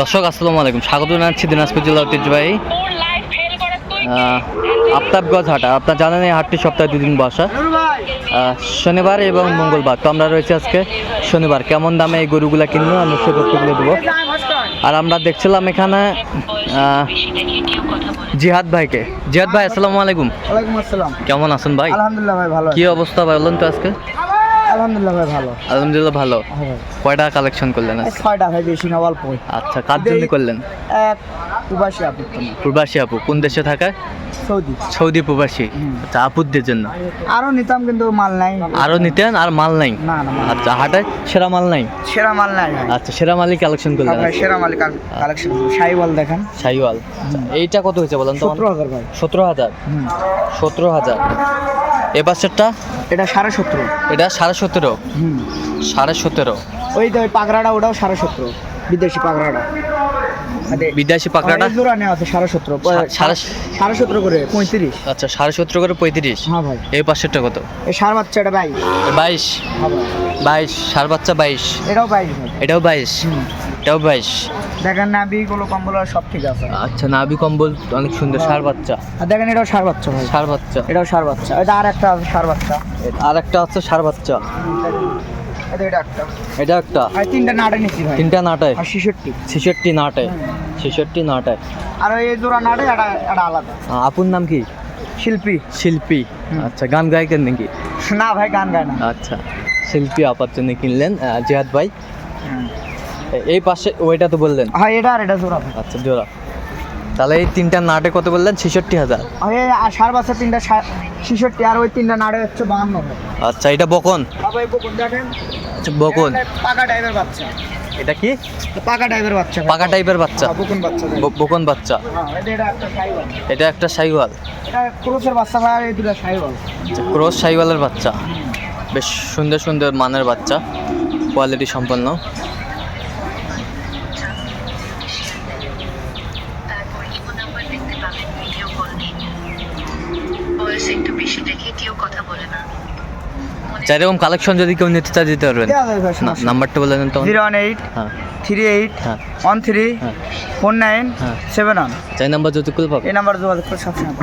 দর্শক আসসালামু আলাইকুম। স্বাগত জানাচ্ছি দিনাজপুর জেলা ঐতিহ্যবাহী আফতাবগঞ্জ হাট। আপনার জানেন এই হাটটি সপ্তাহে দুদিন বসা। শনিবার এবং মঙ্গলবার। তো আমরা রয়েছে আজকে শনিবার। কেমন দামে এই গরুগুলা কিনবো? আমরা সে তথ্যগুলো দেবো। আর আমরা দেখছিলাম এখানে জিহাদ ভাইকে। জিহাদ ভাই আসসালামু আলাইকুম। কেমন আছেন ভাই? আলহামদুলিল্লাহ ভাই ভালো কি অবস্থা ভাই বলুন তো আজকে? আলহামদুলিল্লাহ ভাই ভালো। আলহামদুলিল্লাহ ভালো। হ্যাঁ কয়টা কালেকশন করলেন ছয়টা ভাই বেশি না অল্প। আচ্ছা কার জন্য করলেন? এক প্রবাসী না প্রবাসী আপু কোন দেশে থাকে সৌদি। সৌদি প্রবাসী। আচ্ছা আপুদের জন্য? আরও নিতাম কিন্তু মাল নাই। আরও নিতেন আর মাল নাই? না না আচ্ছা হাটে সেরা মাল নাই? সেরা মাল নাই আচ্ছা সেরা মালই কালেকশন করলেন সেরা মাল কালেকশন সাইওয়াল দেখেন। সাইওয়াল আচ্ছা, এইটা কত হয়েছে বলেন তো? সতেরো হাজার ভাই। সতেরো হাজার। সতেরো হাজার। এ পাশেরটা এটা সাড়ে সতেরো। এটা সাড়ে সতেরো। হুম। সাড়ে সতেরো। ওই তো ওই পাগড়াটা ওটাও সাড়ে সতেরো। বিদেশি পাগড়াটা। আরে, বিদেশি পাকড়াটা জোড়া নেওয়া আছে সাড়ে সতেরো। সাড়ে সতেরো করে পঁয়ত্রিশ। আচ্ছা সাড়ে সতেরো করে পঁয়ত্রিশ? হ্যাঁ ভাই। এই পাশেরটা কত? এই সার বাচ্চাটা ভাই বাইশ। হ্যাঁ ভাই। বাইশ সার বাচ্চা বাইশ। এটাও বাইশ এটাও বাইশ। এটাও বাইশ দেখেন নাবি গুলো কম্বল আর সব ঠিক আছে। আচ্ছা নাভি কম্বল অনেক সুন্দর সার বাচ্চা। আর দেখেন এটাও সার বাচ্চা ভাই। সার বাচ্চা। এটাও সার বাচ্চা। এটা আর একটা আছে সার বাচ্চা। আর একটা আছে সার বাচ্চা। এটা একটা। এটা একটা। আর তিনটা নাটে নিচ্ছি ভাই। তিনটা নাটায় আর ছিষট্টি। ছেষট্টি নাটায় ছেষট্টি নাটায় আর ওই জোড়া নাটে এটা এটা আলাদা। আপুর নাম কি? শিল্পী। শিল্পী। আচ্ছা গান গায়কের নাকি? না ভাই গান গায় না। আচ্ছা শিল্পী আপার জন্য কিনলেন জিহাদ ভাই। এই পাশে ওইটা তো বললেন। হ্যাঁ এটা আর এটা জোড়া। আচ্ছা জোড়া। তাহলে এই তিনটা নাটে কত বললেন? ছেষট্টি হাজার। আর সার বাচ্চা তিনটা ছিষট্টি আর ওই তিনটা নাটে হচ্ছে বাহান্ন আচ্ছা এটা বকন। আচ্ছা বকন। পাকা টাইপের বাচ্চা। এটা কি? পাকা টাইপের বাচ্চা। পাকা টাইপের বাচ্চা। হ্যাঁ, বকুন বাচ্চা বকন বাচ্চা। হ্যাঁ এটা একটা সাইওয়াল। এটা ক্রোসের বাচ্চা ভাই এই দুটো সাইওয়াল। আচ্ছা ক্রস সাইওয়ালের বাচ্চা। বেশ সুন্দর সুন্দর মানের বাচ্চা। কোয়ালিটি সম্পন্ন। একটু বেশি দেখে কেউ কথা বলে না। আচ্ছা এরকম কালেকশন যদি কেউ নিতে চায় দিতে পারবেন। নাম্বারটা বলে দেন তো। জিরো ওয়ান এইট হ্যাঁ। থ্রি এইট হ্যাঁ। ওয়ান থ্রি হ্যাঁ। Four nine. Seven one. চাই নাম্বার যতগুলো পাবে এই নাম্বার যোগাযোগ করে সবসময়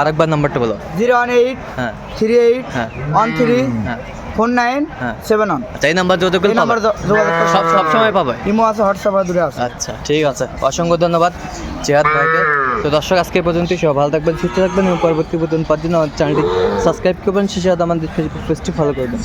আরেকবার নাম্বারটা বলো। জিরো ওয়ান এইট হ্যাঁ। থ্রি এইট হ্যাঁ। ওয়ান থ্রি হ্যাঁ। ফোর নাইন হ্যাঁ। Seven one. আচ্ছা এই নাম্বার যোগাযোগ করলে নাম্বার সব সব সময় পাবে? ইমো আছে হোয়াটসঅ্যাপ আর দূরে আছে। আচ্ছা ঠিক আছে। অসংখ্য ধন্যবাদ চেহাদ ভাইকে। তো দর্শক আজকে পর্যন্ত পর্যন্তই সব ভালো থাকবেন সুস্থ থাকবেন এবং পরবর্তী পর্যন্ত পাওয়ার জন্য আমাদের চ্যানেলটি সাবস্ক্রাইব করবেন। শেষে আমাদের ফেসবুক পেজটি ফলো করবেন।